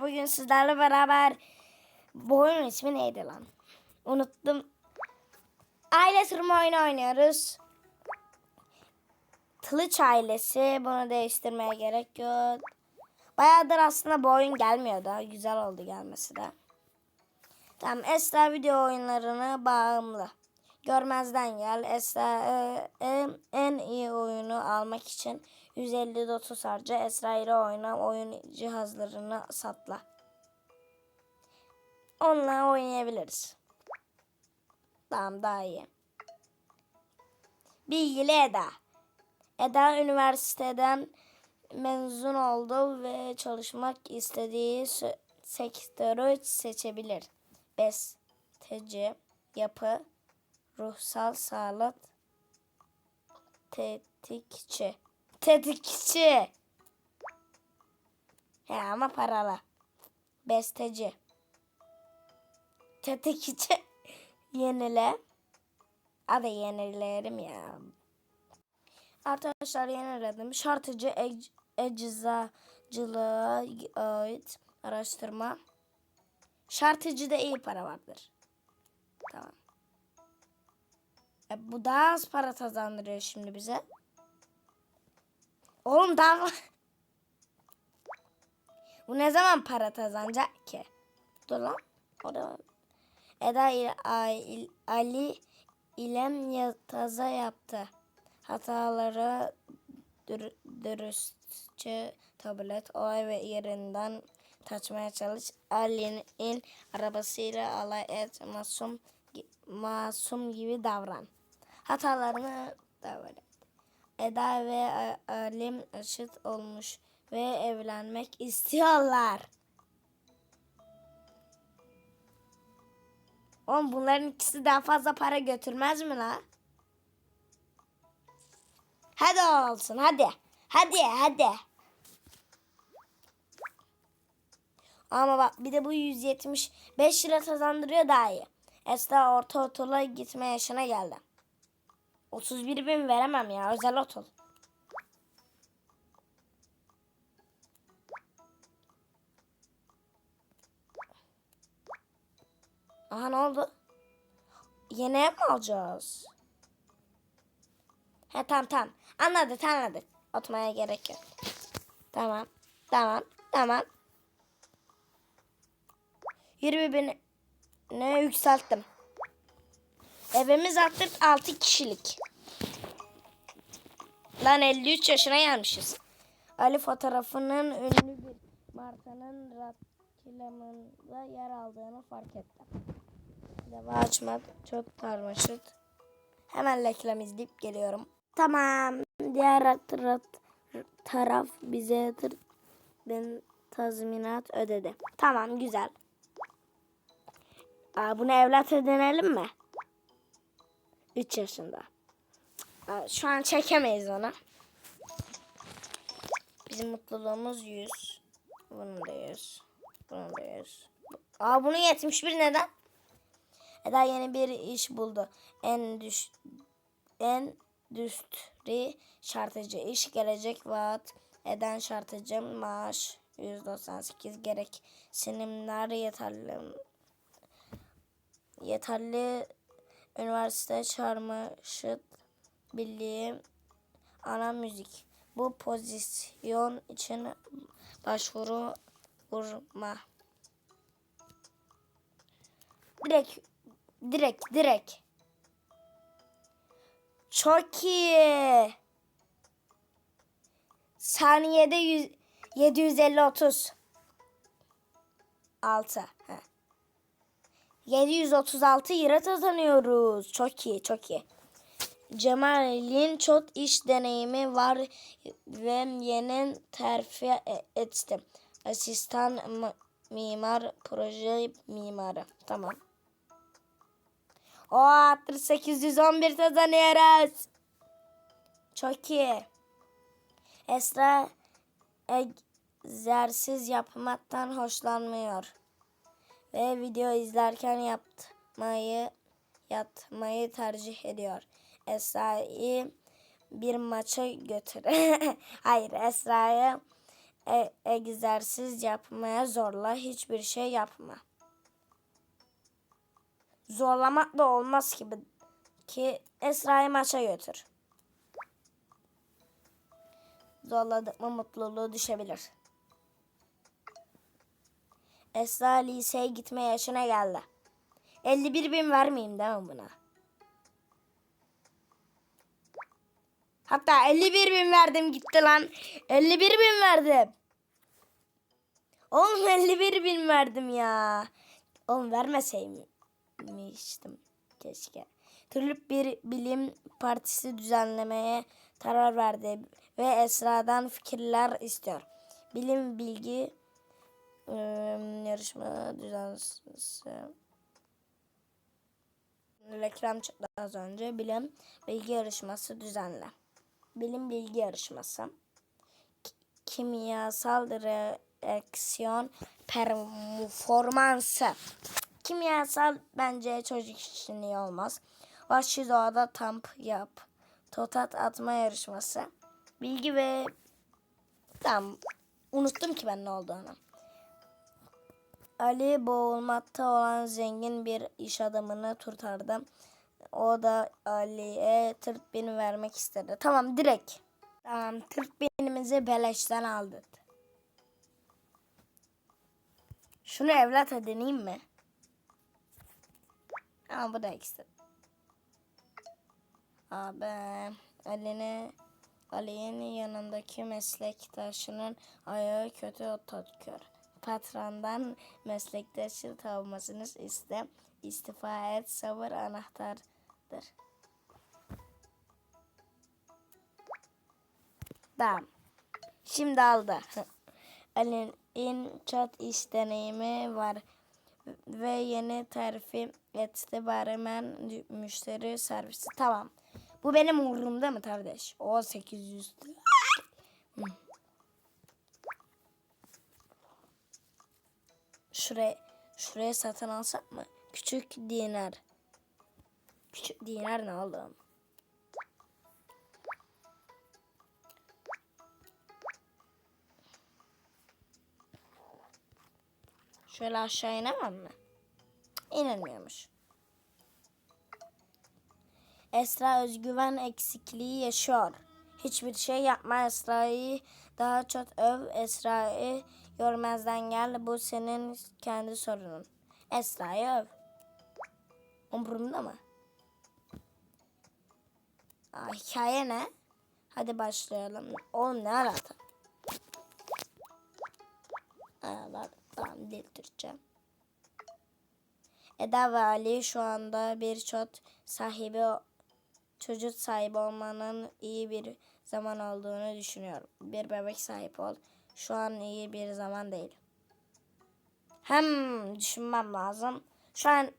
bugün sizlerle beraber bu oyunun ismi neydi lan? Unuttum. Aile sırma oyunu oynuyoruz. Kılıç ailesi. Bunu değiştirmeye gerek yok. Bayağıdır aslında bu oyun gelmiyordu. Güzel oldu gelmesi de. Tamam Esra video oyunlarını bağımlı. Görmezden gel. Esra e, en, en iyi oyunu almak için 150 dotu harca. Esra oyna. Oyun cihazlarını satla. Onunla oynayabiliriz. Tamam daha iyi. Bilgili Eda. Eda üniversiteden mezun oldu ve çalışmak istediği sektörü seçebilir. Besteci, yapı, ruhsal sağlık, tetikçi. Tetikçi. He ama paralı. Besteci. Tetikçi. Yenile. Hadi yenilerim ya. Arkadaşlar yeniledim. Şartıcı ec- eczacılığa ait araştırma. Şartıcıda iyi para vardır. Tamam. E, bu daha az para kazandırıyor şimdi bize. Oğlum daha... bu ne zaman para kazanacak ki? Dur lan. Orada. Eda ile Ay- Ali ile yataza yaptı. Hataları dür, dürüstçe tablet olay ve yerinden kaçmaya çalış. Ali'nin arabasıyla alay et. Masum, masum gibi davran. Hatalarını davran. Eda ve Alim eşit olmuş ve evlenmek istiyorlar. Oğlum bunların ikisi daha fazla para götürmez mi la? Hadi olsun hadi. Hadi hadi. Ama bak bir de bu 175 lira kazandırıyor daha iyi. Esra orta otola gitme yaşına geldi. 31 bin veremem ya özel otol. Aha ne oldu? Yeni ev mi alacağız? He tamam tamam. Anladık anladık. Atmaya gerek yok. Tamam. Tamam. Tamam. 20 bin ne yükselttim. Evimiz artık 6 kişilik. Lan 53 yaşına gelmişiz. Ali fotoğrafının ünlü bir markanın reklamında yer aldığını fark etti. Deva açmak çok karmaşık. Hemen reklam izleyip geliyorum. Tamam. Diğer taraf bize ben tazminat ödedi. Tamam güzel. Aa, bunu evlat edinelim mi? 3 yaşında. Aa, şu an çekemeyiz onu. Bizim mutluluğumuz 100. Bunun da 100. Bunun da 100. Aa bunun 71 neden? Eda yeni bir iş buldu. En düş endüstri şartıcı iş gelecek vaat eden şartıcı maaş 198 gereksinimler yeterli yeterli üniversite çarmışıt birliği ana müzik. Bu pozisyon için başvuru vurma. Direkt direkt direkt. Çok iyi. Saniyede 100, 750 30 6 Heh. 736 lira kazanıyoruz. Çok iyi, çok iyi. Cemal'in çok iş deneyimi var ve yeni terfi e- etti. Asistan mimar, proje mimarı. Tamam. O attır 811 kazanıyoruz. Çok iyi. Esra egzersiz yapmaktan hoşlanmıyor ve video izlerken yapmayı yatmayı tercih ediyor. Esra'yı bir maça götür. Hayır Esra'yı e- egzersiz yapmaya zorla. Hiçbir şey yapma. Zorlamak da olmaz ki. Ki Esra'yı maça götür. Zorladık mı mutluluğu düşebilir. Esra liseye gitme yaşına geldi. 51 bin vermeyeyim değil mi buna? Hatta 51 bin verdim gitti lan. 51 bin verdim. Oğlum 51 bin verdim ya. Oğlum vermeseymiştim keşke. Türlü bir bilim partisi düzenlemeye karar verdi ve Esra'dan fikirler istiyor. Bilim bilgi ıı, yarışma düzenlisi reklam çıktı az önce. Bilim bilgi yarışması düzenle. Bilim bilgi yarışması. Ki- Kimyasal reaksiyon performansı. Kimyasal bence çocuk için iyi olmaz. Vahşi doğada tamp yap. Totat atma yarışması. Bilgi ve tamam unuttum ki ben ne olduğunu. Ali boğulmakta olan zengin bir iş adamını kurtardı. O da Ali'ye 40 bin vermek istedi. Tamam direkt. Tamam 40 binimizi beleşten aldık. Şunu evlat edineyim mi? Ama bu da ekstra. Abi Ali'ni Ali'nin yanındaki meslektaşının ayağı kötü tutuyor. Patrondan meslektaşı tavmasını iste. İstifa et sabır anahtardır. Tamam. Şimdi aldı. Ali'nin çok iş deneyimi var ve yeni terfi etti barmen müşteri servisi. Tamam. Bu benim umurumda mı kardeş? O 800. Hı. Şuraya şuraya satın alsak mı? Küçük dinar. Küçük dinar ne oğlum? Şöyle aşağı inemem mi? Cık, İnilmiyormuş. Esra özgüven eksikliği yaşıyor. Hiçbir şey yapma Esra'yı daha çok öv. Esra'yı görmezden gel. Bu senin kendi sorunun. Esra'yı öv. Umurumda mı? Aa, hikaye ne? Hadi başlayalım. Oğlum ne alaka? Aralar tamam dil Türkçe. Eda ve Ali şu anda birçok sahibi çocuk sahibi olmanın iyi bir zaman olduğunu düşünüyorum. Bir bebek sahip ol. Şu an iyi bir zaman değil. Hem düşünmem lazım. Şu an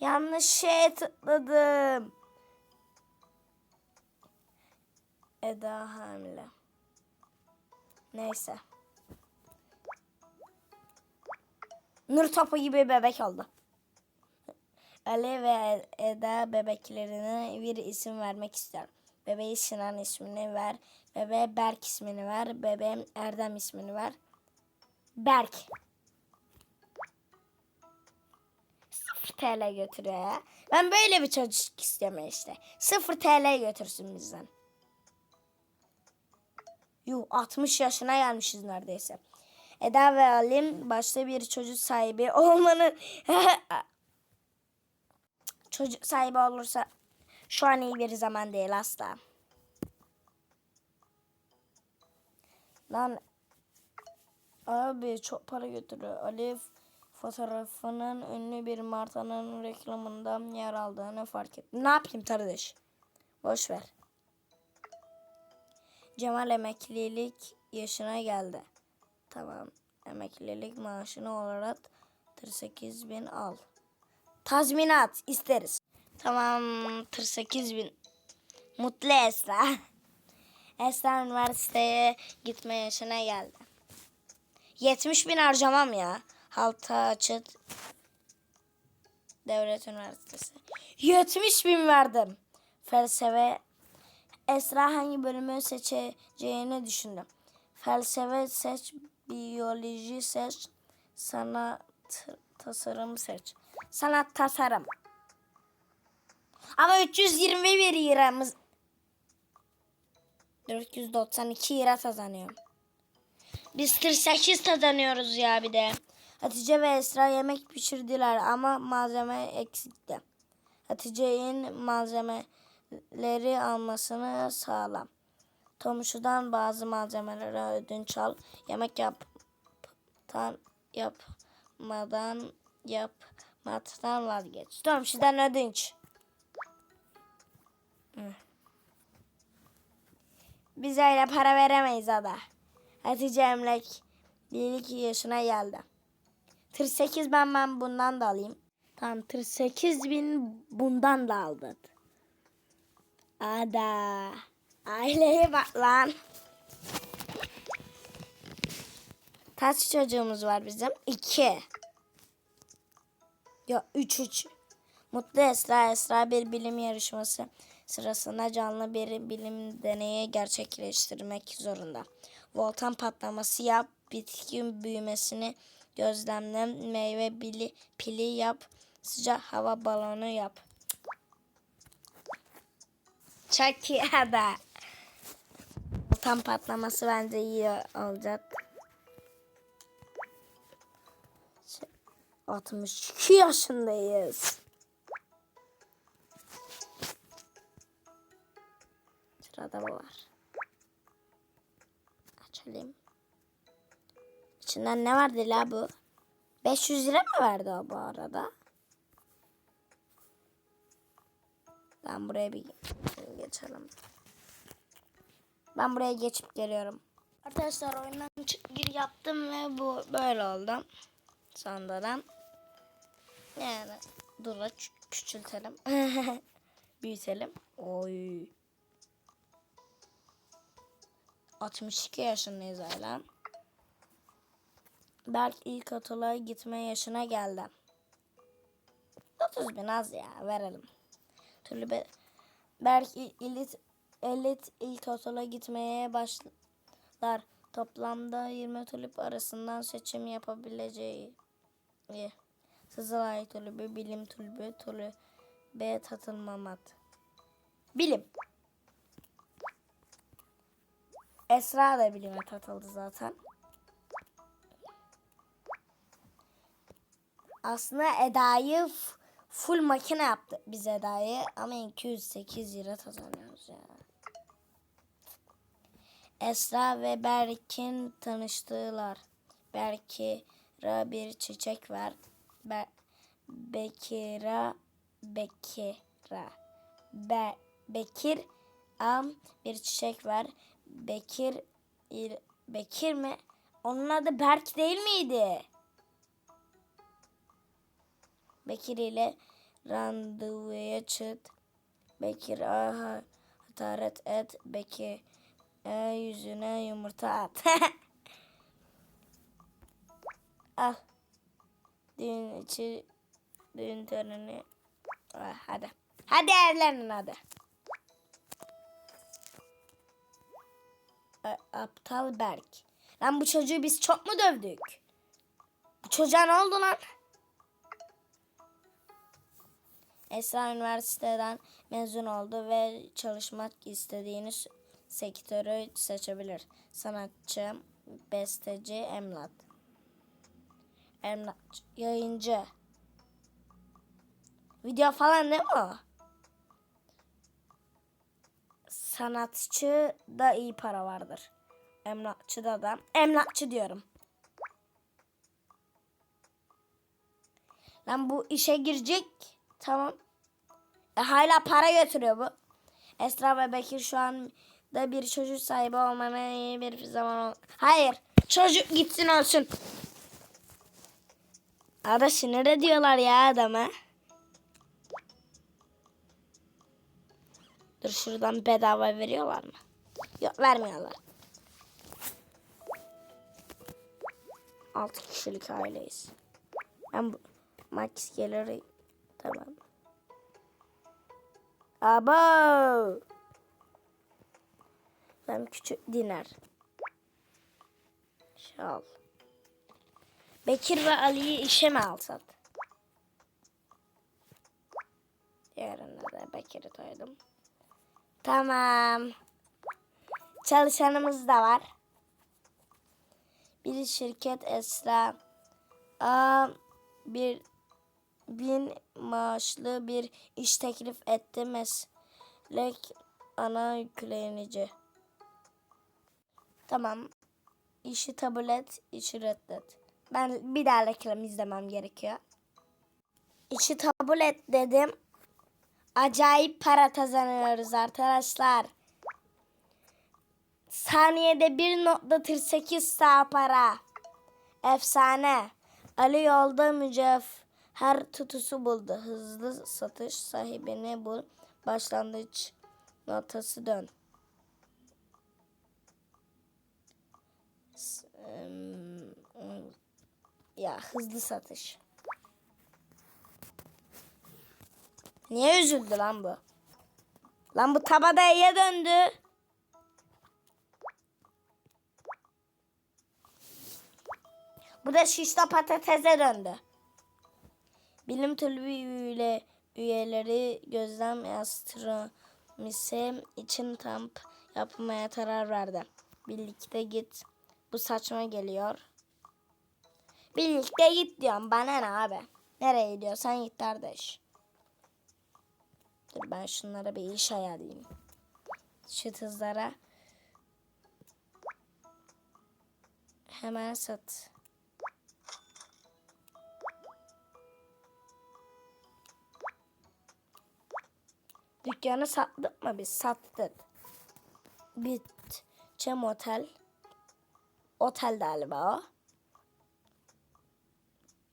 yanlış şeye tıkladım. Eda hamile. Neyse. Nur topu gibi bebek oldu. Ali ve Eda bebeklerine bir isim vermek istiyorum. Bebeği Sinan ismini ver. Bebeğe Berk ismini ver. Bebeğim Erdem ismini ver. Berk. 0 TL götürüyor ya. Ben böyle bir çocuk istiyorum işte. 0 TL götürsün bizden. Yuh 60 yaşına gelmişiz neredeyse. Eda ve Alim başta bir çocuk sahibi olmanın çocuk sahibi olursa şu an iyi bir zaman değil asla. Lan abi çok para götürüyor. Ali fotoğrafının ünlü bir martanın reklamında yer aldığını fark etti. Ne yapayım kardeş? Boş ver. Cemal emeklilik yaşına geldi. Tamam. Emeklilik maaşını olarak 48 bin al. Tazminat isteriz. Tamam 48 bin. Mutlu Esra. Esra üniversiteye gitme yaşına geldi. 70 bin harcamam ya. Halta açık devlet üniversitesi. 70 bin verdim. Felsefe Esra hangi bölümü seçeceğini düşündüm. Felsefe seç, biyoloji seç, sanat tasarım seç. Sanat tasarım. Ama 321 liramız 492 lira kazanıyorum. Biz 48 kazanıyoruz ya bir de. Hatice ve Esra yemek pişirdiler ama malzeme eksikti. Hatice'nin malzemeleri almasını sağlam. Tomuşu'dan bazı malzemeleri ödünç al. Yemek yaptan yapmadan yapmaktan vazgeç. Tomuşu'dan ödünç. Biz öyle para veremeyiz ada. Hatice Emlek birlik yaşına geldi. 48 ben ben bundan da alayım. Tamam 48 bin bundan da aldık. Ada. Aileye bak lan. Kaç çocuğumuz var bizim? İki. Yok üç üç. Mutlu Esra Esra bir bilim yarışması sırasında canlı bir bilim deneyi gerçekleştirmek zorunda. Volkan patlaması yap, bitki büyümesini gözlemle, meyve bili, pili yap, sıcak hava balonu yap. Çok iyi ada. Volkan patlaması bence iyi olacak. 62 yaşındayız. Bu var. Açalım. İçinden ne vardı la bu? 500 lira mı verdi o bu arada? Ben buraya bir geçelim. Ben buraya geçip geliyorum. Arkadaşlar oyundan gir yaptım ve bu böyle oldu. Sonradan. Yani dur küçültelim. Büyütelim. Oy. 62 yaşındayız hala. Berk ilk atılığa gitme yaşına geldi. 30 bin az ya verelim. Türlü be Berk elit, elit ilk atılığa gitmeye başlar. Toplamda 20 tulip arasından seçim yapabileceği. Sızılay tulübü, bilim tulübü, tulübe tatılmamat. Bilim. Esra da bilime katıldı zaten. Aslında Eda'yı full makine yaptı biz Eda'yı ama 208 lira kazanıyoruz ya. Esra ve Berk'in tanıştılar. Berkira bir çiçek ver. Be Bekira Bekira Be Bekir am bir çiçek ver. Bekir il- Bekir mi? Onun adı Berk değil miydi? Bekir ile randevuya çık. Bekir aha hataret et. Bekir e, yüzüne yumurta at. Al. Düğün içi düğün töreni. Ah, hadi. Hadi evlenin hadi. Aptal Berk. Lan bu çocuğu biz çok mu dövdük? Bu çocuğa ne oldu lan? Esra üniversiteden mezun oldu ve çalışmak istediğini sektörü seçebilir. Sanatçı, besteci, emlak. Emlak, yayıncı. Video falan değil mi? Sanatçı da iyi para vardır. Emlakçı da da. Emlakçı diyorum. Lan bu işe girecek. Tamam. E, hala para götürüyor bu. Esra ve Bekir şu an da bir çocuk sahibi olmama iyi bir zaman ol. Hayır. Çocuk gitsin olsun. Ada sinir ediyorlar ya adama. Dur şuradan bedava veriyorlar mı? Yok vermiyorlar. 6 kişilik aileyiz. Ben bu Max gelir. Tamam. Abo. Ben küçük diner. İşe al. Bekir ve Ali'yi işe mi alsak? Diğerinde de Bekir'i koydum. Tamam. Çalışanımız da var. Bir şirket Esra. A bir bin maaşlı bir iş teklif etti. Meslek ana yüklenici. Tamam. İşi kabul et, işi reddet. Ben bir daha reklam izlemem gerekiyor. İşi kabul et dedim. Acayip para kazanıyoruz arkadaşlar. Saniyede 1.48 sağ para. Efsane. Ali yolda mücevher tutusu buldu. Hızlı satış sahibini bul. Başlangıç notası dön. Ya hızlı satış. Niye üzüldü lan bu? Lan bu tabadaya döndü. Bu da şişte patatese döndü. Bilim kulübü üye, üyeleri gözlem astronomisi için kamp yapmaya karar verdi. Birlikte git. Bu saçma geliyor. Birlikte git diyorum. Bana ne abi? Nereye gidiyorsan git kardeş. Ben şunlara bir iş ayarlayayım. Şu kızlara hemen sat. Dükkanı sattık mı biz? Sattık. Bitçem Otel. Otel galiba o.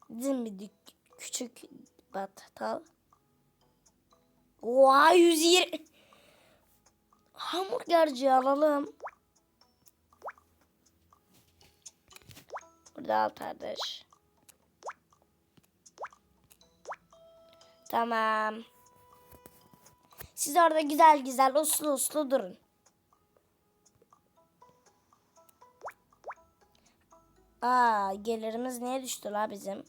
Bizim bir küçük battal. Oha 120. Hamburgerci alalım. Burada al kardeş. Tamam. Siz orada güzel güzel uslu uslu durun. Aa gelirimiz niye düştü la bizim?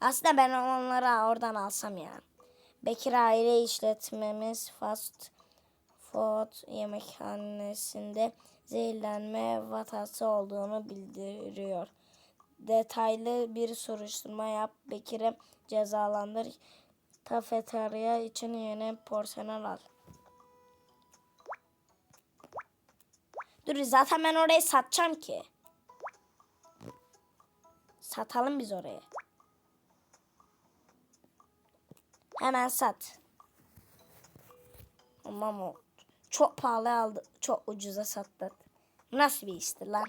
Aslında ben onları oradan alsam ya. Bekir aile işletmemiz fast food yemekhanesinde zehirlenme vakası olduğunu bildiriyor. Detaylı bir soruşturma yap. Bekir'i cezalandır. Kafeterya için yeni porselen al. Dur zaten ben orayı satacağım ki. Satalım biz orayı. Hemen sat. Tamam o. Çok pahalı aldı. Çok ucuza sattık. Nasıl bir iştir lan?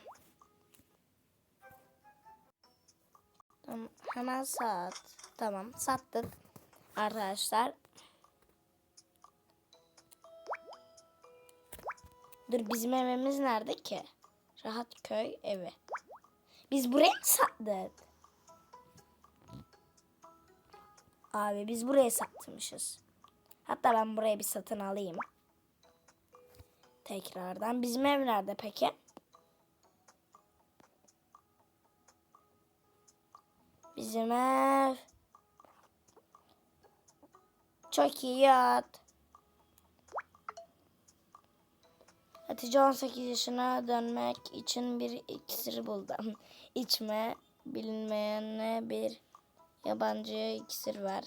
Hemen sat. Tamam sattık. Arkadaşlar. Dur bizim evimiz nerede ki? Rahatköy evi. Biz buraya mı sattık? Abi biz buraya satmışız. Hatta ben buraya bir satın alayım. Tekrardan. Bizim ev nerede peki? Bizim ev. Çok iyi yat. Hatice 18 yaşına dönmek için bir iksir buldum. İçme bilinmeyene bir yabancıya iksir ver.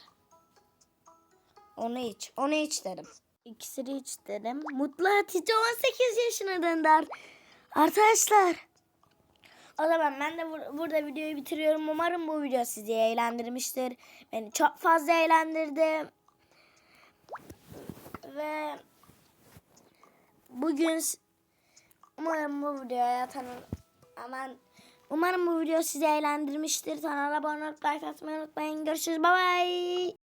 Onu iç. Onu iç derim. İksiri iç derim. Mutlu Hatice 18 yaşına döndü. ar- Arkadaşlar. O zaman ben de bur- burada videoyu bitiriyorum. Umarım bu video sizi eğlendirmiştir. Beni çok fazla eğlendirdi. Ve bugün umarım bu videoya tanı aman umarım bu video sizi eğlendirmiştir. Kanala abone olup like atmayı unutmayın. Görüşürüz. Bye bye.